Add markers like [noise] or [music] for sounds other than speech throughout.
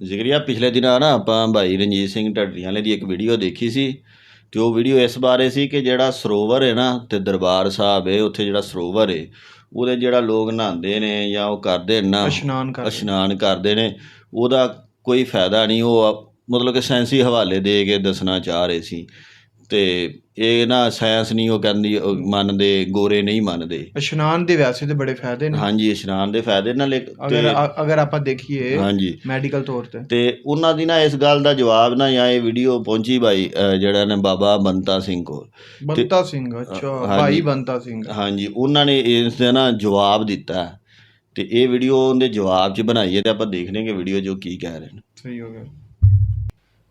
ਜ਼ਿਕਰੀਆ ਪਿਛਲੇ ਦਿਨਾਂ ਨਾ ਆਪਾਂ ਭਾਈ ਰਣਜੀਤ ਸਿੰਘ ਢੱਡਰੀਆਂ ਵਾਲੇ ਦੀ ਇੱਕ ਵੀਡੀਓ ਦੇਖੀ ਸੀ ਤੇ ਉਹ ਵੀਡੀਓ ਇਸ ਬਾਰੇ ਸੀ ਕਿ ਜਿਹੜਾ ਸਰੋਵਰ ਹੈ ਨਾ ਤੇ ਦਰਬਾਰ ਸਾਹਿਬ ਹੈ ਉੱਥੇ ਜਿਹੜਾ ਸਰੋਵਰ ਹੈ ਉਹਦੇ ਜਿਹੜਾ ਲੋਕ ਨਹਾਉਂਦੇ ਨੇ ਜਾਂ ਉਹ ਕਰਦੇ ਨੇ ਇਸ਼ਨਾਨ ਕਰਦੇ ਇਸ਼ਨਾਨ ਕਰਦੇ ਨੇ ਉਹਦਾ ਕੋਈ ਫਾਇਦਾ ਨਹੀਂ ਉਹ ਮਤਲਬ ਕਿ ਸਾਇੰਸੀ ਹਵਾਲੇ ਦੇ ਕੇ ਦੱਸਣਾ ਚਾਹ ਰਹੇ ਸੀ। ਤੇ ਇਹ ਨਾ ਸਾਇੰਸ ਨਹੀਂ ਉਹ ਕਹਿੰਦੀ ਉਹ ਮੰਨਦੇ ਗੋਰੇ ਨਹੀਂ ਮੰਨਦੇ। ਇਸ਼ਨਾਨ ਦੇ ਵੈਸੇ ਤੇ ਬੜੇ ਫਾਇਦੇ ਨੇ। ਹਾਂਜੀ ਇਸ਼ਨਾਨ ਦੇ ਫਾਇਦੇ ਨਾਲ ਇੱਕ ਅਗਰ ਤੇ- ਅ- ਅਗਰ ਆਪਾਂ ਦੇਖੀਏ ਹਾਂਜੀ। ਮੈਡੀਕਲ ਤੌਰ ਤੇ। ਤੇ ਉਹਨਾਂ ਦੀ ਨਾ ਇਸ ਗੱਲ ਦਾ ਜਵਾਬ ਨਾ ਜਾਂ ਇਹ ਵੀਡੀਓ ਪਹੁੰਚੀ ਭਾਈ ਅ, ਜਿਹੜਾ ਨੇ ਬਾਬਾ ਬੰਤਾ ਸਿੰਘ ਕੋਲ। ਬੰਤਾ ਸਿੰਘ ਅੱਛਾ ਹਾਂਜੀ। ਭਾਈ ਬੰਤਾ ਸਿੰਘ। ਹਾਂਜੀ ਉਹਨਾਂ ਨੇ ਇਸ ਦਾ ਨਾ ਜਵਾਬ ਦਿੱਤਾ। ਹੈ। ਤੇ ਇਹ ਵੀਡੀਓ ਉਹਦੇ ਜਵਾਬ 'ਚ ਬਣਾਈ ਹੈ ਤੇ ਆਪਾਂ ਦੇਖਨੇ ਕਿ ਵੀਡੀਓ ਜੋ ਕੀ ਕਹਿ ਰਹੇ ਨੇ। ਸਹੀ ਹੋ ਗਿਆ।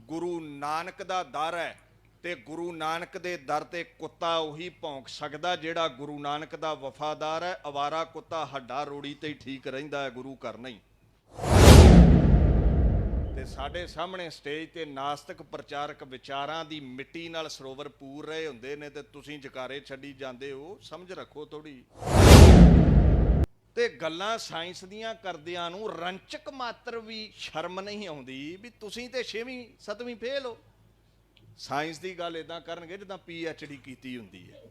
ਗੁਰੂ ਨਾਨਕ ਦਾ ਦਰ ਹੈ। ਤੇ ਗੁਰੂ ਨਾਨਕ ਦੇ ਦਰ ਤੇ ਕੁੱਤਾ ਉਹੀ ਭੌਂਕ ਸਕਦਾ ਜਿਹੜਾ ਗੁਰੂ ਨਾਨਕ ਦਾ ਵਫਾਦਾਰ ਹੈ। ਅਵਾਰਾ ਕੁੱਤਾ ਹੱਡਾ ਰੋੜੀ ਤੇ ਠੀਕ ਰਹਿੰਦਾ ਹੈ, ਗੁਰੂ ਘਰ ਨਹੀਂ। ਤੇ ਸਾਡੇ ਸਾਹਮਣੇ ਸਟੇਜ ਤੇ ਨਾਸਤਿਕ ਪ੍ਰਚਾਰਕ ਵਿਚਾਰਾਂ ਦੀ ਮਿੱਟੀ ਨਾਲ ਸਰੋਵਰ ਪੂਰ ਰਹੇ ਹੁੰਦੇ ਨੇ ਤੇ ਤੁਸੀਂ ਜਕਾਰੇ ਛੱਡੀ ਜਾਂਦੇ ਹੋ, ਸਮਝ ਰੱਖੋ ਥੋੜੀ ਤੇ ਗੱਲਾਂ ਸਾਇੰਸ ਦੀਆਂ ਕਰਦਿਆਂ ਨੂੰ ਰੰਚਕ ਮਾਤਰ ਵੀ ਸ਼ਰਮ ਨਹੀਂ ਆਉਂਦੀ ਵੀ ਤੁਸੀਂ ਤੇ 6ਵੀਂ 7ਵੀਂ ਫੇਲ ਹੋ। ਸਾਇੰਸ ਦੀ ਗੱਲ ਇਦਾਂ ਕਰਨਗੇ ਜਿੱਦਾਂ ਪੀ ਐਚ ਡੀ ਕੀਤੀ ਹੁੰਦੀ ਹੈ।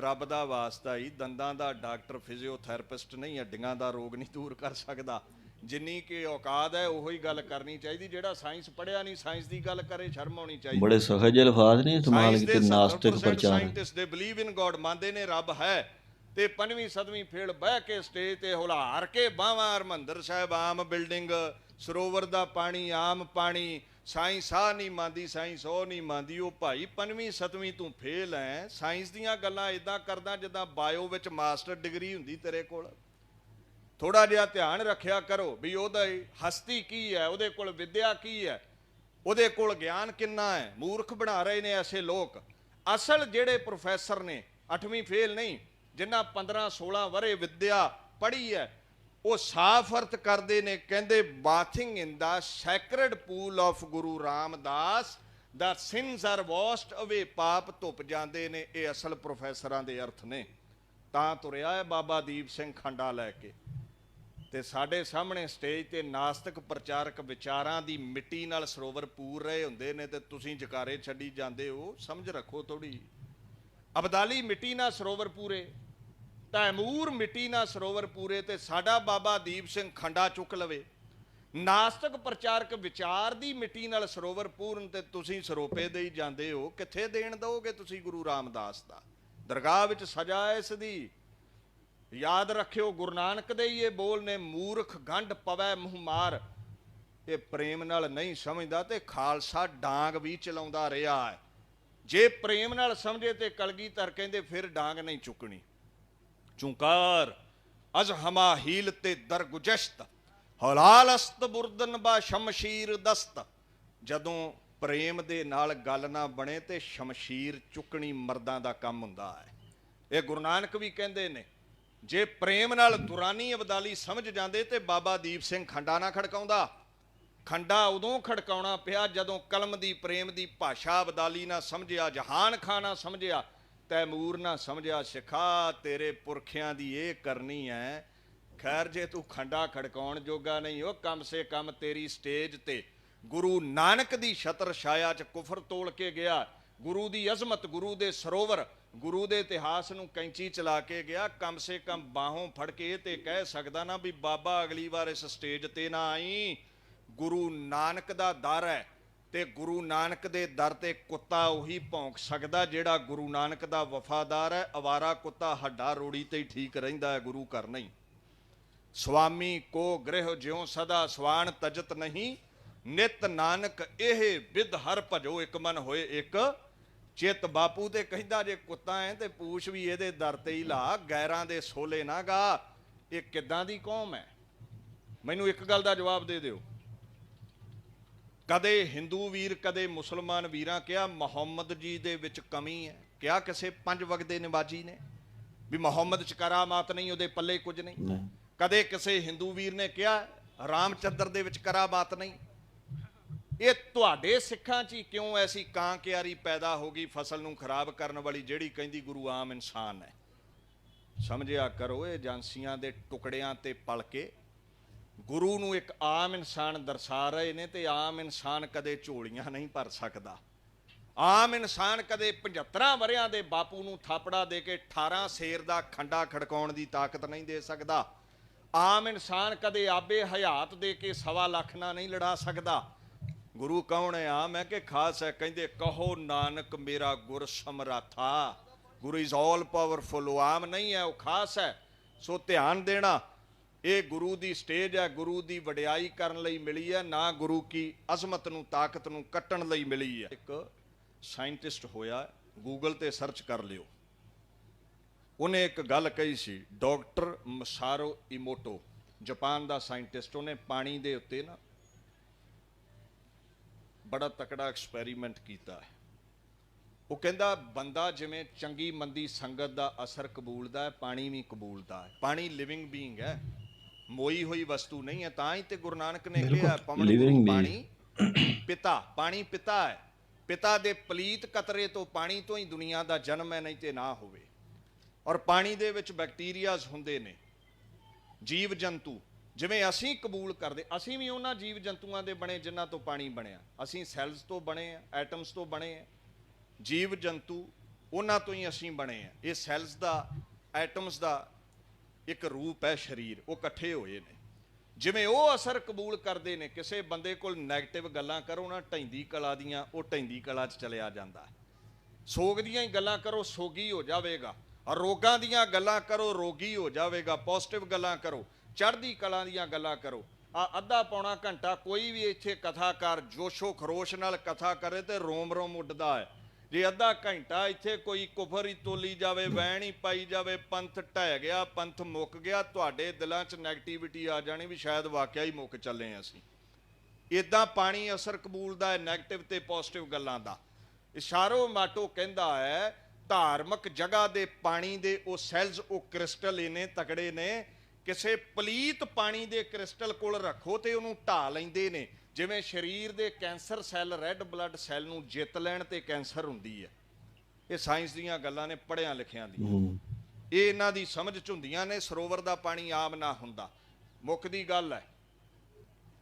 ਰੱਬ ਦਾ ਵਾਸਤਾ ਹੀ ਦੰਦਾਂ ਦਾ ਡਾਕਟਰ ਫਿਜ਼ੀਓਥੈਰੇਪਿਸਟ ਨਹੀਂ ਹੱਡੀਆਂ ਦਾ ਰੋਗ ਨਹੀਂ ਦੂਰ ਕਰ ਸਕਦਾ। ਜਿੰਨੀ ਕਿ ਔਕਾਤ ਹੈ ਉਹੀ ਗੱਲ ਕਰਨੀ ਚਾਹੀਦੀ ਜਿਹੜਾ ਸਾਇੰਸ ਪੜਿਆ ਨਹੀਂ ਸਾਇੰਸ ਦੀ ਗੱਲ ਕਰੇ ਸ਼ਰਮ ਆਉਣੀ ਚਾਹੀਦੀ। ਬੜੇ ਸਹਜ ਅਲਫਾਜ਼ ਨੇ ਇਸਤੇਮਾਲ ਕੀਤੇ ਨਾਸਤਿਕ 70% ਪ੍ਰਚਾਰ। ਸਾਇੰਟਿਸਟ ਦੇ ਬਲੀਵ ਇਨ ਗੋਡ ਮੰਨਦੇ ਨੇ ਰੱਬ ਹੈ। ਤੇ ਪੰਜਵੀਂ ਸੱਤਵੀਂ ਫੇਲ ਬਹਿ ਕੇ ਸਟੇਜ ਤੇ ਹੁਲਾਰ ਕੇ ਬਾਹਾਂ ਹਰਮੰਦਰ ਸਾਹਿਬ ਆਮ ਬਿਲਡਿੰਗ ਸਰੋਵਰ ਦਾ ਪਾਣੀ ਆਮ ਪਾਣੀ ਸਾਇੰਸ ਆ ਨਹੀਂ ਮੰਨਦੀ ਸਾਇੰਸ ਉਹ ਨਹੀਂ ਮੰਨਦੀ, ਉਹ ਭਾਈ ਪੰਜਵੀਂ, ਸੱਤਵੀਂ ਤੂੰ ਫੇਲ ਐ। ਸਾਇੰਸ ਦੀਆਂ ਗੱਲਾਂ ਇਦਾਂ ਕਰਦਾ ਜਿੱਦਾਂ ਬਾਇਓ ਵਿੱਚ ਮਾਸਟਰ ਡਿਗਰੀ ਹੁੰਦੀ ਤੇਰੇ ਕੋਲ। ਥੋੜਾ ਜਿਹਾ ਧਿਆਨ ਰੱਖਿਆ ਕਰੋ ਵੀ ਉਹਦਾ ਹਸਤੀ ਕੀ ਹੈ ਉਹਦੇ ਕੋਲ ਵਿਦਿਆ ਕੀ ਹੈ ਉਹਦੇ ਕੋਲ ਗਿਆਨ ਕਿੰਨਾ ਹੈ ਮੂਰਖ ਬਣਾ ਰਹੇ ਨੇ ਐਸੇ ਲੋਕ। ਅਸਲ ਜਿਹੜੇ ਪ੍ਰੋਫੈਸਰ ਨੇ 8ਵੀਂ ਫੇਲ ਨਹੀਂ, ਜਿਨ੍ਹਾਂ 15 16 ਵਰੇ ਵਿਦਿਆ ਪੜ੍ਹੀ ਹੈ ਉਹ ਸਾਫ਼ ਅਰਥ ਕਰਦੇ ਨੇ, ਕਹਿੰਦੇ bathing in the sacred pool of Guru Ramdas the sins are washed away ਪਾਪ ਧੁੱਪ ਜਾਂਦੇ ਨੇ, ਇਹ ਅਸਲ ਪ੍ਰੋਫੈਸਰਾਂ ਦੇ ਅਰਥ ਨੇ। ਤਾਂ ਤੁਰਿਆ ਹੈ ਬਾਬਾ ਦੀਪ ਸਿੰਘ ਖੰਡਾ ਲੈ ਕੇ। ਤੇ ਸਾਡੇ ਸਾਹਮਣੇ ਸਟੇਜ ਤੇ ਨਾਸਤਿਕ ਪ੍ਰਚਾਰਕ ਵਿਚਾਰਾਂ ਦੀ ਮਿੱਟੀ ਨਾਲ ਸਰੋਵਰ ਪੂਰ ਰਹੇ ਹੁੰਦੇ ਨੇ ਤੇ ਤੁਸੀਂ ਜਕਾਰੇ ਛੱਡੀ ਜਾਂਦੇ ਹੋ, ਸਮਝ ਰੱਖੋ ਥੋੜੀ ਅਬਦਾਲੀ ਮਿੱਟੀ ਨਾਲ ਸਰੋਵਰ ਪੂਰੇ। ਤੈਮੂਰ ਮਿੱਟੀ ਨਾਲ ਸਰੋਵਰ ਪੂਰੇ ਤੇ ਸਾਡਾ ਬਾਬਾ ਦੀਪ ਸਿੰਘ ਖੰਡਾ ਚੁੱਕ ਲਵੇ। ਨਾਸਤਕ ਪ੍ਰਚਾਰਕ ਵਿਚਾਰ ਦੀ ਮਿੱਟੀ ਨਾਲ ਸਰੋਵਰ ਪੂਰਨ ਤੇ ਤੁਸੀਂ ਸਰੋਪੇ ਦੇ ਹੀ ਜਾਂਦੇ ਹੋ। ਕਿੱਥੇ ਦੇਣ ਦਓਗੇ ਤੁਸੀਂ ਗੁਰੂ ਰਾਮਦਾਸ ਦਾ? ਦਰਗਾਹ ਵਿੱਚ ਸਜ਼ਾ ਇਸ ਦੀ। ਯਾਦ ਰੱਖਿਓ ਗੁਰੂ ਨਾਨਕ ਦੇ ਹੀ ਇਹ ਬੋਲ ਨੇ, ਮੂਰਖ ਗੰਢ ਪਵੈ ਮੂੰਹ ਇਹ ਪ੍ਰੇਮ ਨਾਲ ਨਹੀਂ ਸਮਝਦਾ ਤੇ ਖਾਲਸਾ ਡਾਂਗ ਵੀ ਚਲਾਉਂਦਾ ਰਿਹਾ ਹੈ। ਜੇ ਪ੍ਰੇਮ ਨਾਲ ਸਮਝੇ ਤੇ ਕਲਗੀਧਰ ਕਹਿੰਦੇ, ਫਿਰ ਡਾਂਗ ਨਹੀਂ ਚੁੱਕਣੀ। ਚੁੰਕਾਰ, ਅਜ ਹਮਾ ਹੀਲ ਤੇ ਦਰਗੁਜਸ਼ਤ ਹਲਾਲ ਅਸਤ ਬੁਰਦਨ ਬਾ ਸ਼ਮਸ਼ੀਰ ਦਸਤ। ਜਦੋਂ ਪ੍ਰੇਮ ਦੇ ਨਾਲ ਗੱਲ ਨਾ ਬਣੇ ਤੇ ਸ਼ਮਸ਼ੀਰ ਚੁੱਕਣੀ ਮਰਦਾਂ ਦਾ ਕੰਮ ਹੁੰਦਾ ਹੈ। ਇਹ ਗੁਰੂ ਨਾਨਕ ਵੀ ਕਹਿੰਦੇ ਨੇ, ਜੇ ਪ੍ਰੇਮ ਨਾਲ ਦੁਰਾਨੀ ਅਬਦਾਲੀ ਸਮਝ ਜਾਂਦੇ ਤੇ ਬਾਬਾ ਦੀਪ ਸਿੰਘ ਖੰਡਾ ਨਾ ਖੜਕਾਉਂਦਾ। ਖੰਡਾ ਉਦੋਂ ਖੜਕਾਉਣਾ ਪਿਆ ਜਦੋਂ ਕਲਮ ਦੀ ਪ੍ਰੇਮ ਦੀ ਭਾਸ਼ਾ ਅਬਦਾਲੀ ਨਾ ਸਮਝਿਆ, ਜਹਾਨ ਖਾਨਾ ਸਮਝਿਆ ਤੈਮੂਰ ਨਾ ਸਮਝਿਆ ਸਿਖਾ, ਤੇਰੇ ਪੁਰਖਿਆਂ ਦੀ ਇਹ ਕਰਨੀ ਹੈ ਖੈਰ ਜੇ ਤੂੰ ਖੰਡਾ ਖੜਕਾਉਣ ਜੋਗਾ ਨਹੀਂ, ਉਹ ਕਮ ਸੇ ਕਮ ਤੇਰੀ ਸਟੇਜ ਤੇ। ਗੁਰੂ ਨਾਨਕ ਦੀ ਛਤਰ ਛਾਇਆ ਚ ਕੁਫਰ ਤੋਲ ਕੇ ਗਿਆ। ਗੁਰੂ ਦੀ ਅਜ਼ਮਤ ਗੁਰੂ ਦੇ ਸਰੋਵਰ, ਗੁਰੂ ਦੇ ਇਤਿਹਾਸ ਨੂੰ ਕੈਂਚੀ ਚਲਾ ਕੇ ਗਿਆ। ਕਮ ਸੇ ਕਮ ਬਾਹੋਂ ਫੜ ਕੇ ਇਹ ਤੇ ਕਹਿ ਸਕਦਾ ਨਾ ਵੀ ਬਾਬਾ ਅਗਲੀ ਵਾਰ ਇਸ ਸਟੇਜ ਤੇ ਨਾ ਆਈ। ਗੁਰੂ ਨਾਨਕ ਦਾ ਦਰ ਹੈ ਤੇ ਗੁਰੂ ਨਾਨਕ ਦੇ ਦਰ ਤੇ ਕੁੱਤਾ ਉਹੀ ਭੌਂਕ ਸਕਦਾ ਜਿਹੜਾ ਗੁਰੂ ਨਾਨਕ ਦਾ ਵਫਾਦਾਰ ਹੈ। ਅਵਾਰਾ ਕੁੱਤਾ ਹੱਡਾ ਰੋੜੀ ਤੇ ਹੀ ਠੀਕ ਰਹਿੰਦਾ ਹੈ, ਗੁਰੂ ਘਰ ਨਹੀਂ। ਸੁਆਮੀ ਕੋ ਗ੍ਰਹਿ ਜਿਉ ਸਦਾ ਸਵਾਨ ਤਜਤ ਨਹੀਂ। ਨਿਤ ਨਾਨਕ ਇਹ ਵਿਦ ਹਰ ਭਜੋ ਇੱਕ ਮਨ ਹੋਏ ਇੱਕ। ਚਿਤ ਬਾਪੂ ਤੇ ਕਹਿੰਦਾ ਜੇ ਕੁੱਤਾ ਹੈ ਤੇ ਪੂਛ ਵੀ ਇਹਦੇ ਦਰ ਤੇ ਹੀ ਲਾ, ਗੈਰਾਂ ਦੇ ਸੋਲੇ ਨਾ ਗਾ। ਇਹ ਕਿੱਦਾਂ ਦੀ ਕੌਮ ਹੈ? ਮੈਨੂੰ ਇੱਕ ਗੱਲ ਦਾ ਜਵਾਬ ਦੇ ਦਿਓ। ਕਦੇ ਹਿੰਦੂ ਵੀਰ ਕਦੇ ਮੁਸਲਮਾਨ ਵੀਰਾਂ ਕਿਹਾ ਮੁਹੰਮਦ ਜੀ ਦੇ ਵਿੱਚ ਕਮੀ ਹੈ। ਕਿਹਾ ਕਿਸੇ ਪੰਜ ਵਗਦੇ ਨਿਵਾਜੀ ਨੇ ਵੀ ਮੁਹੰਮਦ ਚ ਕਰਾਮਾਤ ਨਹੀਂ ਉਹਦੇ ਪੱਲੇ ਕੁਝ ਨਹੀਂ। ਕਦੇ ਕਿਸੇ ਹਿੰਦੂ ਵੀਰ ਨੇ ਕਿਹਾ ਰਾਮਚੰਦਰ ਦੇ ਵਿੱਚ ਕਰਾਮਾਤ ਨਹੀਂ। ਇਹ ਤੁਹਾਡੇ ਸਿੱਖਾਂ 'ਚ ਹੀ ਕਿਉਂ ਐਸੀ ਕਾਂ ਕਿਆਰੀ ਪੈਦਾ ਹੋ ਗਈ ਫਸਲ ਨੂੰ ਖਰਾਬ ਕਰਨ ਵਾਲੀ ਜਿਹੜੀ ਕਹਿੰਦੀ ਗੁਰੂ ਆਮ ਇਨਸਾਨ ਹੈ? ਸਮਝਿਆ ਕਰੋ ਇਹ ਏਜੰਸੀਆਂ ਦੇ ਟੁਕੜਿਆਂ ਤੇ ਪਲ ਕੇ ਗੁਰੂ ਨੂੰ ਇੱਕ ਆਮ ਇਨਸਾਨ ਦਰਸਾ ਰਹੇ ਨੇ ਤੇ ਆਮ ਇਨਸਾਨ ਕਦੇ ਝੋਲੀਆਂ ਨਹੀਂ ਭਰ ਸਕਦਾ। ਆਮ ਇਨਸਾਨ ਕਦੇ 75 ਵਰਿਆਂ ਦੇ ਬਾਪੂ ਨੂੰ ਥਾਪੜਾ ਦੇ ਕੇ 18 ਸ਼ੇਰ ਦਾ ਖੰਡਾ ਖੜਕਾਉਣ ਦੀ ਤਾਕਤ ਨਹੀਂ ਦੇ ਸਕਦਾ। ਆਮ ਇਨਸਾਨ ਕਦੇ ਆਬੇ ਹਯਾਤ ਦੇ ਕੇ ਸਵਾ ਲੱਖ ਨਾਲ ਨਹੀਂ ਲੜਾ ਸਕਦਾ। ਗੁਰੂ ਕੌਣ ਹੈ? ਆਮ ਹੈ ਕਿ ਖਾਸ ਹੈ? ਕਹਿੰਦੇ, ਕਹੋ ਨਾਨਕ ਮੇਰਾ ਗੁਰ ਸਮਰਾਥਾ। ਗੁਰੂ ਇਜ਼ ਆਲ ਪਾਵਰਫੁਲ ਉਹ ਆਮ ਨਹੀਂ ਹੈ, ਉਹ ਖਾਸ ਹੈ। ਸੋ ਧਿਆਨ ਦੇਣਾ ਇਹ ਗੁਰੂ ਦੀ ਸਟੇਜ ਹੈ, ਗੁਰੂ ਦੀ ਵਡਿਆਈ ਕਰਨ ਲਈ ਮਿਲੀ ਹੈ, ਨਾ ਗੁਰੂ ਕੀ ਅਜ਼ਮਤ ਨੂੰ, ਤਾਕਤ ਨੂੰ ਕੱਟਣ ਲਈ ਮਿਲੀ ਹੈ। ਇੱਕ ਸਾਇੰਟਿਸਟ ਹੋਇਆ ਗੂਗਲ ਤੇ ਸਰਚ ਕਰ ਲਿਓ। ਉਹਨੇ ਇੱਕ ਗੱਲ ਕਹੀ ਸੀ, ਡਾਕਟਰ ਮਸਾਰੋ ਇਮੋਟੋ, ਜਾਪਾਨ ਦਾ ਸਾਇੰਟਿਸਟ, ਉਹਨੇ ਪਾਣੀ ਦੇ ਉੱਤੇ ਨਾ ਬੜਾ ਤਕੜਾ ਐਕਸਪੈਰੀਮੈਂਟ ਕੀਤਾ ਹੈ। ਉਹ ਕਹਿੰਦਾ, ਬੰਦਾ ਜਿਵੇਂ ਚੰਗੀ ਮੰਦੀ ਸੰਗਤ ਦਾ ਅਸਰ ਕਬੂਲਦਾ ਹੈ, ਪਾਣੀ ਵੀ ਕਬੂਲਦਾ ਹੈ। ਪਾਣੀ ਲਿਵਿੰਗ ਬੀਇੰਗ ਹੈ। ਮੋਈ ਹੋਈ ਵਸਤੂ ਨਹੀਂ ਹੈ ਤਾਂ ਹੀ ਤੇ ਗੁਰੂ ਨਾਨਕ ਨੇ ਕਿਹਾ ਪਵਨ ਗੁਰੂ। ਪਾਣੀ ਪਿਤਾ ਪਾਣੀ ਪਿਤਾ ਹੈ। ਪਿਤਾ ਦੇ ਪਲੀਤ ਕਤਰੇ ਤੋਂ ਪਾਣੀ ਤੋਂ ਹੀ ਦੁਨੀਆ ਦਾ ਜਨਮ ਹੈ ਨਹੀਂ ਤੇ ਨਾ ਹੋਵੇ। ਔਰ ਪਾਣੀ ਦੇ ਵਿੱਚ ਬੈਕਟੀਰੀਆਜ਼ ਹੁੰਦੇ ਨੇ ਜੀਵ ਜੰਤੂ ਜਿਵੇਂ ਅਸੀਂ ਕਬੂਲ ਕਰਦੇ ਅਸੀਂ ਵੀ ਉਹਨਾਂ ਜੀਵ ਜੰਤੂਆਂ ਦੇ ਬਣੇ ਜਿਨ੍ਹਾਂ ਤੋਂ ਪਾਣੀ ਬਣਿਆ। ਅਸੀਂ ਸੈਲਸ ਤੋਂ ਬਣੇ ਆ ਐਟਮਸ ਤੋਂ ਬਣੇ ਆ। ਜੀਵ ਜੰਤੂ ਉਹਨਾਂ ਤੋਂ ਹੀ ਅਸੀਂ ਬਣੇ ਆ। ਇਹ ਸੈਲਸ ਦਾ ਐਟਮਸ ਦਾ ਇੱਕ ਰੂਪ ਹੈ ਸਰੀਰ, ਉਹ ਇਕੱਠੇ ਹੋਏ ਨੇ। ਜਿਵੇਂ ਉਹ ਅਸਰ ਕਬੂਲ ਕਰਦੇ ਨੇ, ਕਿਸੇ ਬੰਦੇ ਕੋਲ 네ਗੇਟਿਵ ਗੱਲਾਂ ਕਰੋ ਨਾ ਢੈਂਦੀ ਕਲਾ ਦੀਆਂ, ਉਹ ਢੈਂਦੀ ਕਲਾ 'ਚ ਚਲਿਆ ਜਾਂਦਾ ਸੋਗ ਦੀਆਂ ਹੀ ਗੱਲਾਂ ਕਰੋ, ਸੋਗੀ ਹੋ ਜਾਵੇਗਾ। ਰੋਗਾਂ ਦੀਆਂ ਗੱਲਾਂ ਕਰੋ, ਰੋਗੀ ਹੋ ਜਾਵੇਗਾ। ਪੋਜ਼ਿਟਿਵ ਗੱਲਾਂ ਕਰੋ, ਚੜ੍ਹਦੀ ਕਲਾ ਦੀਆਂ ਗੱਲਾਂ ਕਰੋ। ਆ ਅੱਧਾ ਪੌਣਾ ਘੰਟਾ ਕੋਈ ਵੀ ਇੱਥੇ ਕਥਾਕਾਰ ਜੋਸ਼ੋ ਖਰੋਸ਼ ਨਾਲ ਕਥਾ ਕਰੇ ਤੇ ਰੋਮ ਰੋਮ ਉੱਡਦਾ ਹੈ। ਜੇ ਅੱਧਾ ਘੰਟਾ ਇੱਥੇ ਕੋਈ ਕੁਫਰ ਹੀ ਤੋਲੀ ਜਾਵੇ, ਵਹਿਣ ਹੀ ਪਾਈ ਜਾਵੇ, ਪੰਥ ਢਹਿ ਗਿਆ, ਪੰਥ ਮੁੱਕ ਗਿਆ, ਤੁਹਾਡੇ ਦਿਲਾਂ 'ਚ ਨੈਗੇਟਿਵਿਟੀ ਆ ਜਾਣੀ ਵੀ ਸ਼ਾਇਦ ਵਾਕਿਆ ਹੀ ਮੁੱਕ ਚੱਲੇ ਹਾਂ ਅਸੀਂ। ਇਦਾਂ ਪਾਣੀ ਅਸਰ ਕਬੂਲਦਾ ਹੈ 네ਗੇਟਿਵ ਤੇ ਪੋਜ਼ਿਟਿਵ ਗੱਲਾਂ ਦਾ। ਇਸ਼ਾਰੋ ਮਾਟੋ ਕਹਿੰਦਾ ਹੈ, ਧਾਰਮਿਕ ਜਗ੍ਹਾ ਦੇ ਪਾਣੀ ਦੇ ਉਹ ਸੈਲਸ ਉਹ ਕ੍ਰਿਸਟਲ ਇਹਨੇ ਤਕੜੇ ਨੇ, ਕਿਸੇ ਪਲੀਤ ਪਾਣੀ ਦੇ ਕ੍ਰਿਸਟਲ ਕੋਲ ਰੱਖੋ ਤੇ ਉਹਨੂੰ ਢਾ ਲੈਂਦੇ ਨੇ। ਜਿਵੇਂ ਸਰੀਰ ਦੇ cancer cell red blood cell ਨੂੰ ਜਿੱਤ ਲੈਣ ਤੇ ਕੈਂਸਰ ਹੁੰਦੀ ਹੈ। ਇਹ ਸਾਇੰਸ ਦੀਆਂ ਗੱਲਾਂ ਨੇ ਪੜ੍ਹਿਆਂ ਲਿਖਿਆਂ ਦੀਆਂ। ਹੂੰ। ਇਹ ਇਹਨਾਂ ਦੀ ਸਮਝ ਚ ਹੁੰਦੀਆਂ ਨੇ ਸਰੋਵਰ ਦਾ ਪਾਣੀ ਆਮ ਨਾ ਹੁੰਦਾ। ਮੁੱਖ ਦੀ ਗੱਲ ਹੈ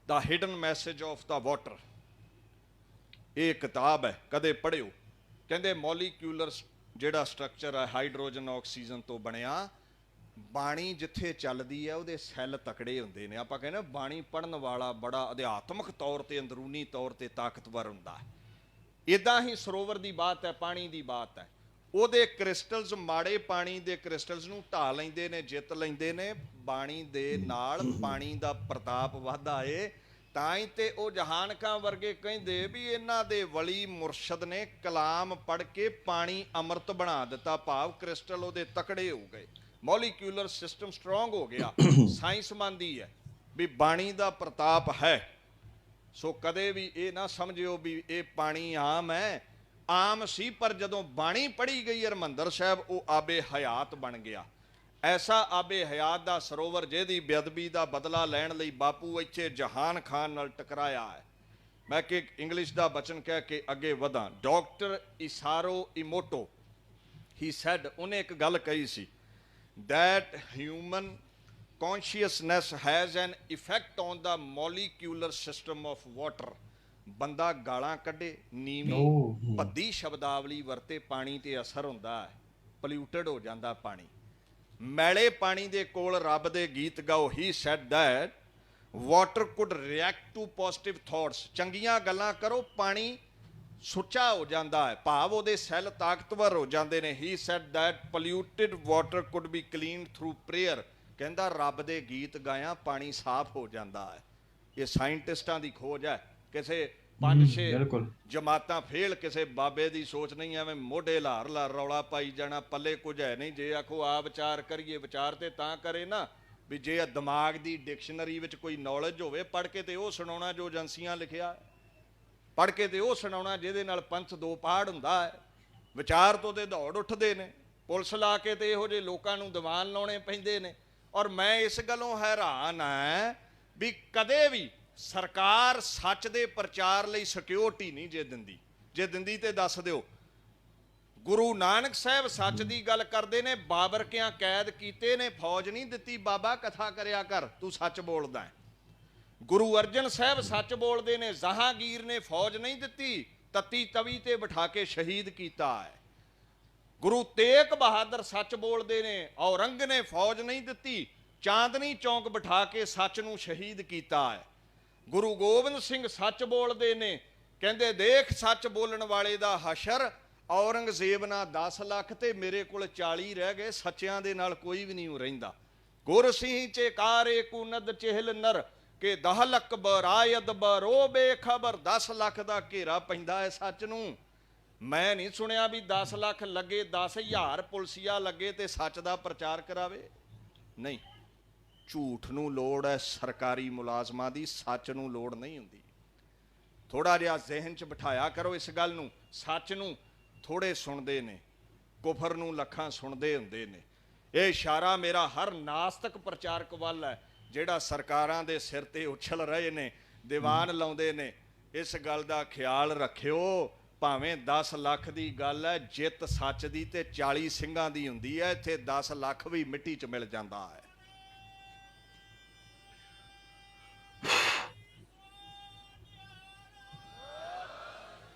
the hidden message of the water ਇਹ ਕਿਤਾਬ ਹੈ ਕਦੇ ਪੜ੍ਹਿਓ। ਕਹਿੰਦੇ ਮੋਲੀਕਿਊਲਰ ਜਿਹੜਾ ਸਟਰਕਚਰ ਹੈ ਹਾਈਡਰੋਜਨ ਆਕਸੀਜਨ ਤੋਂ ਬਣਿਆ ਬਾਣੀ ਜਿੱਥੇ ਚੱਲਦੀ ਹੈ ਉਹਦੇ ਸੈੱਲ ਤਕੜੇ ਹੁੰਦੇ ਨੇ। ਆਪਾਂ ਕਹਿੰਦੇ ਬਾਣੀ ਪੜਨ ਵਾਲਾ ਬੜਾ ਅਧਿਆਤਮਕ ਤੌਰ ਤੇ, ਅੰਦਰੂਨੀ ਤੌਰ ਤੇ ਤਾਕਤਵਰ ਹੁੰਦਾ ਹੈ। ਇਦਾਂ ਹੀ ਸਰੋਵਰ ਦੀ ਬਾਤ ਹੈ, ਪਾਣੀ ਦੀ ਬਾਤ ਹੈ। ਉਹਦੇ ਕ੍ਰਿਸਟਲਸ ਮਾੜੇ ਪਾਣੀ ਦੇ ਕ੍ਰਿਸਟਲਸ ਨੂੰ ਢਾ ਲੈਂਦੇ ਨੇ, ਜਿੱਤ ਲੈਂਦੇ ਨੇ। ਬਾਣੀ ਦੇ ਨਾਲ ਪਾਣੀ ਦਾ ਪ੍ਰਤਾਪ ਵਧਦਾ ਏ। ਤਾਂ ਹੀ ਤੇ ਉਹ ਜਹਾਨਕਾਂ ਵਰਗੇ ਕਹਿੰਦੇ ਵੀ ਇਹਨਾਂ ਦੇ ਵਲੀ ਮੁਰਸ਼ਦ ਨੇ ਕਲਾਮ ਪੜ੍ਹ ਕੇ ਪਾਣੀ ਅੰਮ੍ਰਿਤ ਬਣਾ ਦਿੱਤਾ। ਭਾਵ ਕ੍ਰਿਸਟਲ ਉਹਦੇ ਤਕੜੇ ਹੋ ਗਏ। ਮੋਲੀਕਿਊਲਰ ਸਿਸਟਮ ਸਟਰੋਂਗ ਹੋ ਗਿਆ [coughs] ਸਾਇੰਸ ਮੰਨਦੀ ਹੈ ਵੀ ਬਾਣੀ ਦਾ ਪ੍ਰਤਾਪ ਹੈ। ਸੋ ਕਦੇ ਵੀ ਇਹ ਨਾ ਸਮਝਿਓ ਵੀ ਇਹ ਪਾਣੀ ਆਮ ਹੈ। ਆਮ ਸੀ ਪਰ ਜਦੋਂ ਬਾਣੀ ਪੜ੍ਹੀ ਗਈ ਹਰਮੰਦਰ ਸਾਹਿਬ ਉਹ ਆਬੇ ਹਯਾਤ ਬਣ ਗਿਆ। ਐਸਾ ਆਬੇ ਹਯਾਤ ਦਾ ਸਰੋਵਰ ਜਿਹਦੀ ਬੇਅਦਬੀ ਦਾ ਬਦਲਾ ਲੈਣ ਲਈ ਬਾਪੂ ਇੱਥੇ ਜਹਾਨ ਖਾਨ ਨਾਲ ਟਕਰਾਇਆ ਹੈ। ਮੈਂ ਕਿ ਇੰਗਲਿਸ਼ ਦਾ ਬਚਨ ਕਹਿ ਕੇ ਅੱਗੇ ਵਧਾਂ। ਡਾਕਟਰ ਇਸਾਰੋ ਇਮੋਟੋ ਹੀ ਸੈਡ ਉਹਨੇ ਇੱਕ ਗੱਲ ਕਹੀ ਸੀ that human consciousness has an effect on the molecular system of water. ਬੰਦਾ ਗਾਲਾਂ ਕੱਢੇ ਨੀਵੀਂ। ਭੱਦੀ ਸ਼ਬਦਾਵਲੀ ਵਰਤੇ ਪਾਣੀ ਤੇ ਅਸਰ ਹੁੰਦਾ ਹੈ ਪੋਲਿਊਟਡ ਹੋ ਜਾਂਦਾ ਪਾਣੀ। ਮੈਲੇ ਪਾਣੀ ਦੇ ਕੋਲ ਰੱਬ ਦੇ ਗੀਤ ਗਾਓ he said that water could react to positive thoughts ਚੰਗੀਆਂ ਗੱਲਾਂ ਕਰੋ ਪਾਣੀ ਸੁੱਚਾ ਹੋ ਜਾਂਦਾ ਹੈ ਭਾਵ ਉਹਦੇ ਸੈੱਲ ਤਾਕਤਵਰ ਹੋ ਜਾਂਦੇ ਨੇ। He said that polluted water could be cleaned through prayer ਕਹਿੰਦਾ ਰੱਬ ਦੇ ਗੀਤ ਗਾਇਆ ਪਾਣੀ ਸਾਫ਼ ਹੋ ਜਾਂਦਾ ਹੈ। ਇਹ ਸਾਇੰਟਿਸਟਾਂ ਦੀ ਖੋਜ ਹੈ। ਕਿਸੇ ਪੰਜ ਛੇ। ਜਮਾਤਾਂ ਫੇਲ ਕਿਸੇ ਬਾਬੇ ਦੀ ਸੋਚ ਨਹੀਂ ਐਵੇਂ ਮੋਢੇ ਲਾਰ ਲਾਰ ਰੌਲਾ ਪਾਈ ਜਾਣਾ ਪੱਲੇ ਕੁਝ ਹੈ ਨਹੀਂ। ਜੇ ਆਖੋ ਆ ਵਿਚਾਰ ਕਰੀਏ ਵਿਚਾਰ ਤੇ ਤਾਂ ਕਰੇ ਨਾ ਵੀ ਜੇ ਆ ਦਿਮਾਗ ਦੀ ਡਿਕਸ਼ਨਰੀ ਵਿੱਚ ਕੋਈ ਨੌਲੇਜ ਹੋਵੇ ਪੜ੍ਹ ਕੇ ਤੇ ਉਹ ਸੁਣਾਉਣਾ ਜੋ ਏਜੰਸੀਆਂ ਲਿਖਿਆ। ਹੈ ਪੜ੍ਹ ਕੇ ਤੇ ਉਹ ਸੁਣਾਉਣਾ ਜਿਹਦੇ ਨਾਲ ਪੰਥ ਦੋ ਪਹਾੜ ਹੁੰਦਾ ਹੈ। ਵਿਚਾਰ ਤੋਂ ਤੇ ਦੌੜ ਉੱਠਦੇ ਨੇ। ਪੁਲਿਸ ਲਾ ਕੇ ਤੇ ਇਹੋ ਜਿਹੇ ਲੋਕਾਂ ਨੂੰ ਦੀਵਾਨ ਲਾਉਣੇ ਪੈਂਦੇ ਨੇ। ਔਰ ਮੈਂ ਇਸ ਗੱਲੋਂ ਹੈਰਾਨ ਆ ਵੀ ਕਦੇ ਵੀ ਸਰਕਾਰ ਸੱਚ ਦੇ ਪ੍ਰਚਾਰ ਲਈ ਸਿਕਿਉਰਿਟੀ ਨਹੀਂ ਜੇ ਦਿੰਦੀ। ਜੇ ਦਿੰਦੀ ਤੇ ਦੱਸ ਦਿਓ। ਗੁਰੂ ਨਾਨਕ ਸਾਹਿਬ ਸੱਚ ਦੀ ਗੱਲ ਕਰਦੇ ਨੇ, ਬਾਬਰ ਕਿਆਂ ਕੈਦ ਕੀਤੇ ਨੇ, ਫੌਜ ਨਹੀਂ ਦਿੱਤੀ, ਬਾਬਾ ਕਥਾ ਕਰਿਆ ਕਰ, ਤੂੰ ਸੱਚ ਬੋਲਦਾ ਹੈ। ਗੁਰੂ ਅਰਜਨ ਸਾਹਿਬ ਸੱਚ ਬੋਲਦੇ ਨੇ, ਜਹਾਂਗੀਰ ਨੇ ਫੌਜ ਨਹੀਂ ਦਿੱਤੀ, ਤੱਤੀ ਤਵੀ ਤੇ ਬਿਠਾ ਕੇ ਸ਼ਹੀਦ ਕੀਤਾ ਹੈ। ਗੁਰੂ ਤੇਗ ਬਹਾਦਰ ਸੱਚ ਬੋਲਦੇ ਨੇ, ਔਰੰਗ ਨੇ ਫੌਜ ਨਹੀਂ ਦਿੱਤੀ, ਚਾਂਦਨੀ ਚੌਂਕ ਬਿਠਾ ਕੇ ਸੱਚ ਨੂੰ ਸ਼ਹੀਦ ਕੀਤਾ ਹੈ। ਗੁਰੂ ਗੋਬਿੰਦ ਸਿੰਘ ਸੱਚ ਬੋਲਦੇ ਨੇ, ਕਹਿੰਦੇ ਦੇਖ ਸੱਚ ਬੋਲਣ ਵਾਲੇ ਦਾ ਹਸ਼ਰ, ਔਰੰਗਜ਼ੇਬ ਨਾਲ 10 ਲੱਖ ਤੇ ਮੇਰੇ ਕੋਲ 40 ਰਹਿ ਗਏ, ਸੱਚਿਆਂ ਦੇ ਨਾਲ ਕੋਈ ਵੀ ਨਹੀਂ ਰਹਿੰਦਾ। ਗੁਰਸਿੰਹ ਚੇਕਾਰੇ ਕੁਨਦ ਚਹਿਲ ਨਰ ਕਿ ਦਹ ਲੱਖ ਬਰਾਇਦ ਬਰੋ ਬੇਖਬਰ 10 ਲੱਖ ਦਾ ਘੇਰਾ ਪੈਂਦਾ ਹੈ ਸੱਚ ਨੂੰ। ਮੈਂ ਨਹੀਂ ਸੁਣਿਆ ਵੀ 10 ਲੱਖ ਲੱਗੇ 10000 ਪੁਲਸੀਆ ਲੱਗੇ ਤੇ ਸੱਚ ਦਾ ਪ੍ਰਚਾਰ ਕਰਾਵੇ। ਨਹੀਂ, ਝੂਠ ਨੂੰ ਲੋੜ ਹੈ ਸਰਕਾਰੀ ਮੁਲਾਜ਼ਮਾਂ ਦੀ, ਸੱਚ ਨੂੰ ਲੋੜ ਨਹੀਂ ਹੁੰਦੀ। ਥੋੜਾ ਜਿਹਾ ਜ਼ਿਹਨ 'ਚ ਬਿਠਾਇਆ ਕਰੋ ਇਸ ਗੱਲ ਨੂੰ। ਸੱਚ ਨੂੰ ਥੋੜੇ ਸੁਣਦੇ ਨੇ, ਕੁਫਰ ਨੂੰ ਲੱਖਾਂ ਸੁਣਦੇ ਹੁੰਦੇ ਨੇ। ਇਹ ਇਸ਼ਾਰਾ ਮੇਰਾ ਹਰ ਨਾਸਤਕ ਪ੍ਰਚਾਰਕ ਵੱਲ ਹੈ। ਜਿਹੜਾ ਸਰਕਾਰਾਂ ਦੇ ਸਿਰ ਤੇ ਉਛਲ ਰਹੇ ਨੇ ਦੀਵਾਨ ਲਾਉਂਦੇ ਨੇ ਇਸ ਗੱਲ ਦਾ ਖਿਆਲ ਰੱਖਿਓ ਭਾਵੇਂ 10 ਲੱਖ ਦੀ ਗੱਲ ਹੈ ਜਿੱਤ ਸੱਚ ਦੀ ਤੇ 40 ਸਿੰਘਾਂ ਦੀ ਹੁੰਦੀ ਹੈ ਇੱਥੇ 10 ਲੱਖ ਵੀ ਮਿੱਟੀ 'ਚ ਮਿਲ ਜਾਂਦਾ ਹੈ।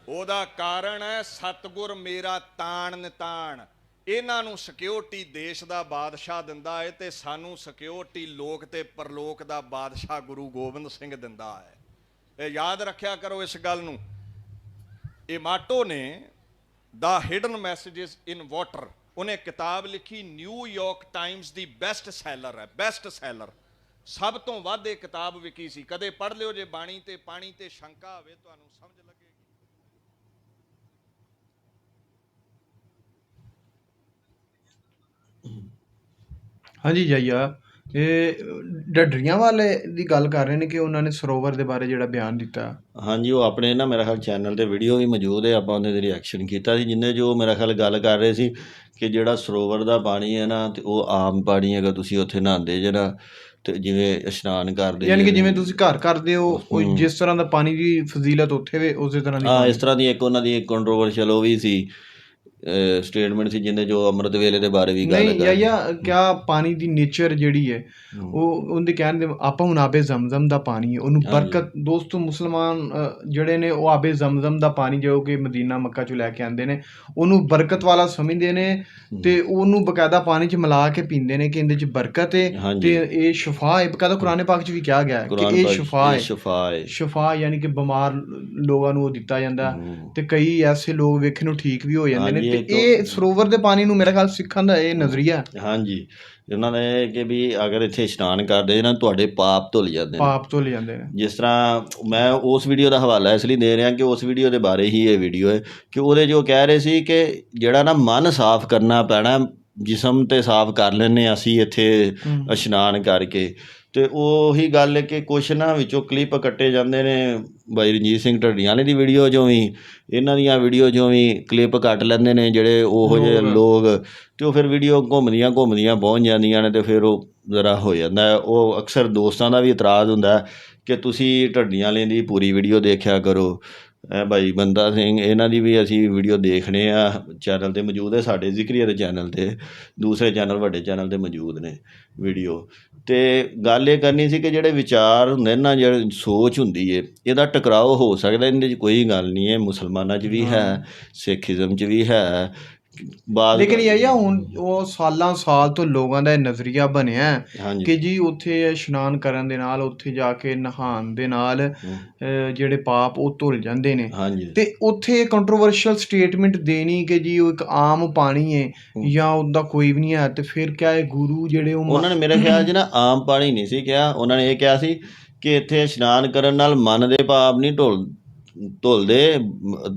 ਉਹਦਾ ਕਾਰਨ ਹੈ ਸਤਗੁਰ ਮੇਰਾ ਤਾਣ ਨਿਤਾਣ। ਇਹਨਾਂ ਨੂੰ ਸਿਕਿਉਰਿਟੀ ਦੇਸ਼ ਦਾ ਬਾਦਸ਼ਾਹ ਦਿੰਦਾ ਹੈ ਤੇ ਸਾਨੂੰ ਸਿਕਿਉਰਿਟੀ ਲੋਕ ਤੇ ਪਰਲੋਕ ਦਾ ਬਾਦਸ਼ਾਹ ਗੁਰੂ ਗੋਬਿੰਦ ਸਿੰਘ ਦਿੰਦਾ ਹੈ। ਇਹ ਯਾਦ ਰੱਖਿਆ ਕਰੋ ਇਸ ਗੱਲ ਨੂੰ। ਇਹ ਮਾਟੋ ਨੇ ਦਾ ਹਿਡਨ ਮੈਸੇजेस ਇਨ ਵਾਟਰ ਉਹਨੇ ਕਿਤਾਬ ਲਿਖੀ ਨਿਊਯਾਰਕ ਟਾਈਮਸ ਦੀ ਬੈਸਟ ਸੈਲਰ ਹੈ ਬੈਸਟ ਸੈਲਰ ਸਭ ਤੋਂ ਵੱਧ ਇਹ ਕਿਤਾਬ ਵਿਕੀ ਸੀ। ਕਦੇ ਪੜ੍ਹ ਲਿਓ ਜੇ ਬਾਣੀ ਤੇ, ਪਾਣੀ ਤੇ ਸ਼ੰਕਾ ਹੋਵੇ ਤੁਹਾਨੂੰ ਸਮਝ ਲੱਗੇ। ਹਾਂਜੀ ਜਈਆ ਇਹ ਡੱਡਰੀਆਂ ਵਾਲੇ ਦੀ ਗੱਲ ਕਰ ਰਹੇ ਨੇ ਕਿ ਉਹਨਾਂ ਨੇ ਸਰੋਵਰ ਦੇ ਬਾਰੇ ਜਿਹੜਾ ਬਿਆਨ ਦਿੱਤਾ। ਹਾਂਜੀ ਉਹ ਆਪਣੇ ਨਾ ਮੇਰਾ ਖਿਆਲ ਚੈਨਲ ਤੇ ਵੀਡੀਓ ਵੀ ਮੌਜੂਦ ਹੈ ਆਪਾਂ ਉਹਦੇ ਤੇ ਰਿਐਕਸ਼ਨ ਕੀਤਾ ਸੀ ਜਿੰਨੇ ਜੋ ਮੇਰਾ ਖਿਆਲ ਗੱਲ ਕਰ ਰਹੇ ਸੀ ਕਿ ਜਿਹੜਾ ਸਰੋਵਰ ਦਾ ਪਾਣੀ ਹੈ ਨਾ ਤੇ ਉਹ ਆਮ ਪਾਣੀ ਹੈਗਾ ਤੁਸੀਂ ਉੱਥੇ ਨਹਾਉਂਦੇ ਜੇ ਨਾ ਤੇ ਜਿਵੇਂ ਇਸ਼ਨਾਨ ਕਰਦੇ ਯਾਨੀ ਕਿ ਜਿਵੇਂ ਤੁਸੀਂ ਘਰ ਕਰਦੇ ਹੋ ਉਹ ਜਿਸ ਤਰ੍ਹਾਂ ਦਾ ਪਾਣੀ ਦੀ ਫਜ਼ੀਲਤ ਉੱਥੇ ਵੇ ਉਸੇ ਤਰ੍ਹਾਂ ਦੀ ਹਾਂ ਇਸ ਤਰ੍ਹਾਂ ਦੀ ਇੱਕ ਉਹਨਾਂ ਦੀ ਕੰਟਰੋਵਰਸ਼ੀਅਲ ਉਹ ਵੀ ਸੀ ਸਟੇਟਮੈਂਟ ਸੀ ਜਿੰਦੇ ਜੋ ਅੰਮ੍ਰਿਤ ਵੇਲੇ ਦੇ ਬਾਰੇ ਵੀ ਗੱਲ ਨਹੀਂ ਯਾ ਕਿਆ ਪਾਣੀ ਦੀ ਨੇਚਰ ਜਿਹੜੀ ਹੈ ਉਹ ਉਹਦੇ ਕਹਿਣ ਦੇ ਆਪਾਂ ਹੁਣ ਆਬੇ ਜ਼ਮਜ਼ਮ ਦਾ ਪਾਣੀ ਹੈ ਉਹਨੂੰ ਬਰਕਤ ਦੋਸਤੋ ਮੁਸਲਮਾਨ ਜਿਹੜੇ ਨੇ ਉਹ ਆਬੇ ਜ਼ਮਜ਼ਮ ਦਾ ਪਾਣੀ ਜੋ ਕਿ ਮਦੀਨਾ ਮੱਕਾ ਚੋਂ ਲੈ ਕੇ ਆਉਂਦੇ ਨੇ ਉਹਨੂੰ ਬਰਕਤ ਵਾਲਾ ਸਮਝਦੇ ਨੇ ਤੇ ਉਹਨੂੰ ਬਕਾਇਦਾ ਪਾਣੀ 'ਚ ਮਿਲਾ ਕੇ ਪੀਂਦੇ ਨੇ ਕਿ ਇਹਦੇ 'ਚ ਬਰਕਤ ਹੈ। ਤੇ ਇਹ ਸ਼ਿਫਾ ਹੈ ਬਕਾਇਦਾ ਕੁਰਾਨ ਪਾਕ 'ਚ ਵੀ ਕਿਹਾ ਗਿਆ ਹੈ ਕਿ ਇਹ ਸ਼ਿਫਾ ਹੈ। ਸ਼ਿਫਾ ਹੈ। ਸ਼ਿਫਾ ਯਾਨੀ ਕਿ ਬਿਮਾਰ ਲੋਕਾਂ ਨੂੰ ਉਹ ਦਿੱਤਾ ਜਾਂਦਾ। ਤੇ ਕਈ ਐਸੇ ਲੋਕ ਵੇਖੇ ਨੂੰ ਠੀਕ ਵੀ ਹੋ ਜਾਂਦੇ ਨੇ ਇਹ ਇਹ ਸਰੋਵਰ ਦੇ ਪਾਣੀ ਨੂੰ ਮੇਰੇ ਖਿਆਲ ਸਿੱਖਾਂ ਦਾ ਇਹ ਨਜ਼ਰੀਆ ਹਾਂਜੀ। ਉਹਨਾਂ ਨੇ ਕਿ ਵੀ ਅਗਰ ਇੱਥੇ ਇਸ਼ਨਾਨ ਕਰਦੇ ਨਾ ਤੁਹਾਡੇ ਪਾਪ ਧੁੱਲ ਜਾਂਦੇ ਨੇ। ਪਾਪ ਤੋਂ ਲੈ ਜਾਂਦੇ ਨੇ। ਜਿਸ ਤਰ੍ਹਾਂ ਮੈਂ ਉਸ ਵੀਡੀਓ ਦਾ ਹਵਾਲਾ ਇਸ ਲਈ ਦੇ ਰਿਹਾ ਕਿ ਉਸ ਵੀਡੀਓ ਦੇ ਬਾਰੇ ਹੀ ਇਹ ਵੀਡੀਓ ਹੈ ਕਿ ਉਹਦੇ ਜੋ ਕਹਿ ਰਹੇ ਸੀ ਕਿ ਜਿਹੜਾ ਨਾ ਮਨ ਸਾਫ਼ ਕਰਨਾ ਪੈਣਾ ਜਿਸਮ ਤੇ ਸਾਫ਼ ਕਰ ਲੈਨੇ ਅਸੀਂ ਇੱਥੇ ਇਸ਼ਨਾਨ ਕਰਕੇ। ਤੇ ਉਹੀ ਗੱਲ ਹੈ ਕਿ ਕੁਛ ਨਾ ਵਿੱਚੋਂ ਕਲਿੱਪ ਕੱਟੇ ਜਾਂਦੇ ਨੇ ਬਾਈ ਰਣਜੀਤ ਸਿੰਘ ਢੱਡੀਆਂ ਵਾਲੇ ਦੀ ਵੀਡੀਓ ਚੋਂ ਵੀ ਇਹਨਾਂ ਦੀਆਂ ਵੀਡੀਓ ਚੋਂ ਵੀ ਕਲਿੱਪ ਕੱਟ ਲੈਂਦੇ ਨੇ ਜਿਹੜੇ ਉਹੋ ਜਿਹੇ ਲੋਕ ਤੇ ਉਹ ਫਿਰ ਵੀਡੀਓ ਘੁੰਮਦੀਆਂ ਘੁੰਮਦੀਆਂ ਪਹੁੰਚ ਜਾਂਦੀਆਂ ਨੇ ਤੇ ਫਿਰ ਉਹ ਜ਼ਰਾ ਹੋ ਜਾਂਦਾ ਹੈ। ਉਹ ਅਕਸਰ ਦੋਸਤਾਂ ਦਾ ਵੀ ਇਤਰਾਜ਼ ਹੁੰਦਾ ਹੈ ਕਿ ਤੁਸੀਂ ਢੱਡੀਆਂ ਵਾਲੇ ਦੀ ਪੂਰੀ ਵੀਡੀਓ ਦੇਖਿਆ ਕਰੋ। ਇਹ ਭਾਈ ਬੰਦਾ ਸਿੰਘ ਇਹਨਾਂ ਦੀ ਵੀ ਅਸੀਂ ਵੀਡੀਓ ਦੇਖਣੇ ਆ। ਚੈਨਲ ਤੇ ਮੌਜੂਦ ਹੈ ਸਾਡੇ ਜ਼ਿਕਰੀਆ ਦੇ ਚੈਨਲ ਤੇ। ਦੂਸਰੇ ਚੈਨਲ ਵੱਡੇ ਚੈਨਲ ਤੇ ਮੌਜੂਦ ਨੇ ਵੀਡੀਓ ਤੇ ਗੱਲ ਇਹ ਕਰਨੀ ਸੀ ਕਿ ਜਿਹੜੇ ਵਿਚਾਰ ਹੁੰਦੇ ਨੇ ਨਾ ਜਿਹੜੇ ਸੋਚ ਹੁੰਦੀ ਏ ਇਹਦਾ ਟਕਰਾਓ ਹੋ ਸਕਦਾ ਇਹਦੇ 'ਚ ਕੋਈ ਗੱਲ ਨਹੀਂ ਹੈ ਮੁਸਲਮਾਨਾਂ 'ਚ ਵੀ ਹੈ। ਸਿੱਖੀਜ਼ਮ 'ਚ ਵੀ ਹੈ ਬਾਦ ਲੇਕਿਨ ਇਹ ਆ ਹੁਣ ਉਹ ਸਾਲਾਂ ਸਾਲ ਤੋਂ ਲੋਕਾਂ ਦਾ ਇਹ ਨਜ਼ਰੀਆ ਬਣਿਆ ਹੈ ਹਾਂਜੀ। ਕਿ ਜੀ ਉੱਥੇ ਇਸ਼ਨਾਨ ਕਰਨ ਦੇ ਨਾਲ ਉੱਥੇ ਜਾ ਕੇ ਨਹਾਉਣ ਦੇ ਨਾਲ ਜਿਹੜੇ ਪਾਪ ਉਹ ਧੁੱਲ ਜਾਂਦੇ ਨੇ। ਹਾਂਜੀ। ਤੇ ਉੱਥੇ ਕੰਟਰੋਵਰਸ਼ੀਅਲ ਸਟੇਟਮੈਂਟ ਦੇਣੀ ਕਿ ਜੀ ਉਹ ਇੱਕ ਆਮ ਪਾਣੀ ਹੈ। ਜਾਂ ਉਹਦਾ ਕੋਈ ਵੀ ਨਹੀਂ ਹੈ ਤੇ ਫਿਰ ਕਿਆ ਇਹ ਗੁਰੂ ਜਿਹੜੇ ਉਹ ਉਹਨਾਂ ਨੇ ਮੇਰੇ ਖਿਆਲ 'ਚ ਨਾ ਆਮ ਪਾਣੀ ਨਹੀਂ ਸੀ ਕਿਹਾ। ਉਹਨਾਂ ਨੇ ਇਹ ਕਿਹਾ ਸੀ ਕਿ ਇੱਥੇ ਇਸ਼ਨਾਨ ਕਰਨ ਨਾਲ ਮਨ ਦੇ ਪਾਪ ਨਹੀਂ ਢੁੱਲ ਧੁੱਲਦੇ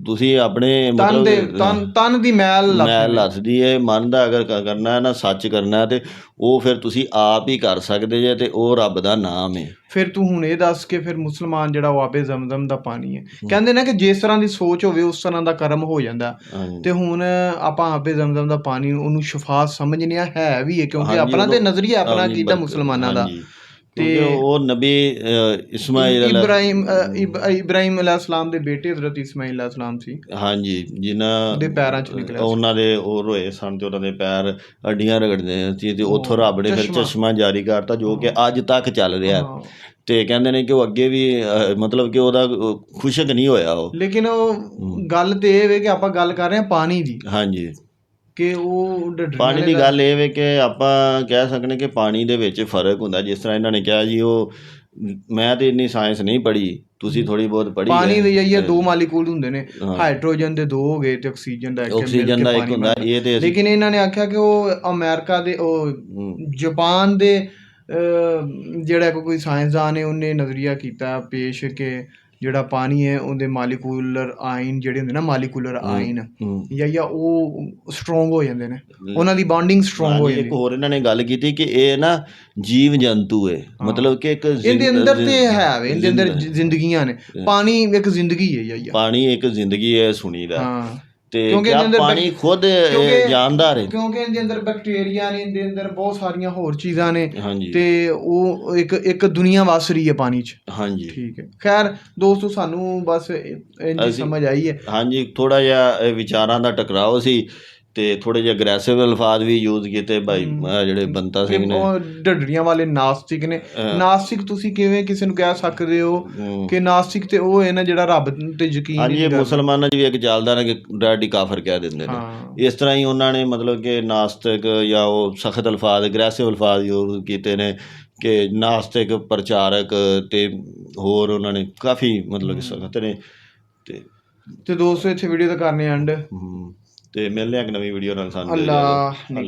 ਤੁਸੀਂ ਆਪਣੇ ਤਨ ਦੇ ਤਨ ਤਨ ਦੀ ਮੈਲ ਮੈਲ ਲੱਥਦੀ ਏ ਮਨ ਦਾ ਅਗਰ ਕਰਨਾ ਹੈ ਨਾ ਸੱਚ ਕਰਨਾ ਹੈ ਤੇ ਉਹ ਫਿਰ ਤੁਸੀਂ ਆਪ ਹੀ ਕਰ ਸਕਦੇ ਜੇ ਤੇ ਉਹ ਰੱਬ ਦਾ ਨਾਮ ਹੈ ਫਿਰ ਤੂੰ ਹੁਣ ਇਹ ਦੱਸ ਕੇ ਫਿਰ ਮੁਸਲਮਾਨ ਜਿਹੜਾ ਉਹ ਆਬੇ ਜ਼ਮਜ਼ਮ ਦਾ ਪਾਣੀ ਹੈ। ਕਹਿੰਦੇ ਨੇ ਕਿ ਜਿਸ ਤਰ੍ਹਾਂ ਦੀ ਸੋਚ ਹੋਵੇ ਉਸ ਤਰ੍ਹਾਂ ਦਾ ਕਰਮ ਹੋ ਜਾਂਦਾ। ਤੇ ਹੁਣ ਆਪਾਂ ਆਬੇ ਜ਼ਮਜ਼ਮ ਦਾ ਪਾਣੀ ਉਹਨੂੰ ਸ਼ਿਫਾ ਸਮਝਨੇ ਆ ਹੈ ਵੀ ਹੈ ਕਿਉਂਕਿ ਆਪਣਾ ਤੇ ਨਜ਼ਰੀਆ ਆਪਣਾ ਕੀਤਾ ਮੁਸਲਮਾਨਾਂ ਦਾ। ਕਿਉਂਕਿ ਉਹ ਨਬੀ ਇਸਮਾਈਲ ਇਬਰਾਹਿਮ ਇਬਰਾਹਿਮ ਅਲੈਹਿਸਲਾਮ ਦੇ ਬੇਟੇ ਹਜ਼ਰਤ ਇਸਮਾਈਲ ਅਲੈਹਿਸਲਾਮ ਸੀ ਹਾਂਜੀ ਜਿਨ੍ਹਾਂ ਦੇ ਪੈਰਾਂ 'ਚ ਨਿਕਲਿਆ। ਉਹਨਾਂ ਦੇ ਉਹ ਰੋਏ ਸਨ ਤੇ ਉਹਨਾਂ ਦੇ ਪੈਰ ਅੱਡੀਆਂ ਰਗੜਦੇ ਸੀ ਤੇ ਉੱਥੋਂ ਰੱਬ ਨੇ ਫਿਰ ਚਸ਼ਮਾ। ਜਾਰੀ ਕਰਤਾ ਜੋ ਕਿ ਅੱਜ ਤੱਕ ਚੱਲ ਰਿਹਾ ਹਾਂ। ਤੇ ਕਹਿੰਦੇ ਨੇ ਕਿ ਉਹ ਅੱਗੇ ਵੀ ਮਤਲਬ ਕਿ ਉਹਦਾ ਖੁਸ਼ਕ ਨਹੀਂ ਹੋਇਆ ਉਹ ਲੇਕਿਨ ਉਹ ਗੱਲ ਤੇ ਇਹ ਵੇ ਕਿ ਆਪਾਂ ਗੱਲ ਕਰ ਰਹੇ ਹਾਂ ਪਾਣੀ ਦੀ ਹਾਂਜੀ ਕਿ ਉਹ ਪਾਣੀ ਦੀ ਗੱਲ ਇਹ ਵੇ ਕਿ ਆਪਾਂ ਕਹਿ ਸਕਨੇ ਕਿ ਪਾਣੀ ਦੇ ਵਿੱਚ ਫ਼ਰਕ ਹੁੰਦਾ ਜਿਸ ਤਰ੍ਹਾਂ ਇਹਨਾਂ ਨੇ ਕਿਹਾ ਜੀ ਉਹ ਮੈਂ ਤੇ ਇੰਨੀ ਸਾਇੰਸ ਨਹੀਂ ਪੜ੍ਹੀ ਤੁਸੀਂ ਥੋੜੀ ਬਹੁਤ ਪੜ੍ਹੀ ਪਾਣੀ। ਦੇ ਜਾਈਏ ਦੋ ਮਾਲੀਕੂਲ ਹੁੰਦੇ ਨੇ। ਹਾਈਡਰੋਜਨ ਦੇ ਦੋ ਹੋ ਗਏ ਤੇ ਆਕਸੀਜਨ ਦਾ ਇੱਕ ਆਕਸੀਜਨ ਦਾ ਇੱਕ ਹੁੰਦਾ। ਇਹ ਤੇ ਅਸੀਂ ਲੇਕਿਨ ਇਹਨਾਂ ਨੇ ਆਖਿਆ ਕਿ ਉਹ ਅਮਰੀਕਾ ਦੇ ਉਹ ਜਾਪਾਨ ਦੇ ਜਿਹੜਾ ਕੋਈ ਸਾਇੰਸਦਾਨ ਹੈ ਉਹਨੇ ਨਜ਼ਰੀਆ ਕੀਤਾ ਪੇਸ਼ ਕਿ ਜਿਹੜਾ ਪਾਣੀ ਹੈ ਉਹਦੇ ਮਾਲੀਕੂਲਰ ਆਇਨ ਜਿਹੜੇ ਹੁੰਦੇ ਨਾ ਮਾਲੀਕੂਲਰ ਆਇਨ। ਜਾਂ ਜਾਂ ਉਹ ਸਟਰੋਂਗ ਹੋ ਜਾਂਦੇ ਨੇ। ਉਹਨਾਂ ਦੀ ਬੌਂਡਿੰਗ ਸਟਰੋਂਗ ਹੋ ਜਾਂਦੀ ਇੱਕ ਹੋਰ ਇਹਨਾਂ ਨੇ ਗੱਲ ਕੀਤੀ ਕਿ ਇਹ ਨਾ ਜੀਵ ਜੰਤੂ ਹੈ। ਮਤਲਬ ਕਿ ਇੱਕ ਇਹਦੇ ਅੰਦਰ ਤੇ ਹੈ ਵੇ ਇਹਦੇ ਅੰਦਰ ਜ਼ਿੰਦਗੀਆਂ ਨੇ। ਪਾਣੀ ਇੱਕ ਜ਼ਿੰਦਗੀ ਹੈ ਜਾਂ। ਪਾਣੀ ਇੱਕ ਜ਼ਿੰਦਗੀ ਹੈ ਸੁਣੀ ਦਾ। ਹਾਂ। ਤੇ ਕਿਉਂਕਿ ਕਿਆ ਅੰਦਰ ਪਾਣੀ ਬੈਕ- ਖੁਦ ਇਹ ਕਿਉਂਕਿ- ਜਾਨਦਾਰ ਹੈ ਕਿਉਂਕਿ ਇਹਦੇ ਅੰਦਰ ਬੈਕਟੀਰੀਆ ਨੇ ਇਹਦੇ ਅੰਦਰ ਬਹੁਤ ਸਾਰੀਆਂ ਹੋਰ ਚੀਜ਼ਾਂ ਨੇ ਹਾਂਜੀ। ਤੇ ਉਹ ਇੱਕ ਇੱਕ ਦੁਨੀਆ ਵਸ ਰਹੀ ਹੈ ਪਾਣੀ 'ਚ। ਹਾਂਜੀ। ਠੀਕ ਹੈ। ਖੈਰ ਦੋਸਤੋ ਸਾਨੂੰ ਬਸ ਇੰਨੀ ਅਸੀਂ- ਸਮਝ ਆਈ ਹੈ। ਹਾਂਜੀ ਥੋੜਾ ਜਿਹਾ ਇਹ ਵਿਚਾਰਾਂ ਦਾ ਟਕਰਾਓ ਸੀ। ਤੇ ਥੋੜੇ ਜਿਹਾ ਅਗਰੈਸਿਵ ਅਲਫਾਜ਼ ਵੀ ਯੂਜ਼ ਕੀਤੇ ਭਾਈ ਜਿਹੜੇ ਬੰਤਾ ਸਿੰਘ ਨੇ। ਉਹ ਢੱਡਰੀਆਂ ਵਾਲੇ ਨਾਸਤਿਕ ਨੇ। ਨਾਸਤਿਕ ਤੁਸੀਂ ਕਿਵੇਂ ਕਿਸੇ ਨੂੰ ਕਹਿ ਸਕਦੇ ਹੋ ਕਿ ਨਾਸਤਿਕ ਤੇ ਉਹ ਹੈ ਨਾ ਜਿਹੜਾ ਰੱਬ ਤੇ ਯਕੀਨ ਹਾਂਜੀ ਨਹੀਂ ਇਹ ਕਰਦਾ? ਮੁਸਲਮਾਨਾਂ 'ਚ ਵੀ ਇੱਕ ਚੱਲਦਾ ਨਾ ਕਿ ਡੈਡੀ ਕਾਫਰ ਕਹਿ ਦਿੰਦੇ ਨੇ। ਇਸ ਤਰ੍ਹਾਂ ਹੀ ਉਹਨਾਂ ਨੇ ਮਤਲਬ ਕਿ ਨਾਸਤਿਕ ਜਾਂ ਉਹ ਸਖਤ ਅਲਫਾਜ਼ ਅਗਰੈਸਿਵ ਅਲਫਾਜ਼ ਯੂਜ਼ ਕੀਤੇ ਨੇ ਕਿ ਨਾਸਤਿਕ ਪ੍ਰਚਾਰਕ ਤੇ ਹੋਰ ਉਹਨਾਂ ਨੇ ਕਾਫੀ ਮਤਲਬ ਕਿ ਸਖਤ ਨੇ ਤੇ ਤੇ ਦੋਸਤੋ ਇੱਥੇ ਵੀਡੀਓ ਦਾ ਕਰਨੇ ਐਂਡ ਤੇ ਮਿਲਦੇ ਹਾਂ ਇੱਕ ਨਵੀਂ ਵੀਡੀਓ ਨਾਲ ਸਾਨੂੰ ਅੱਲਾਹ ਨਿਗਹਿ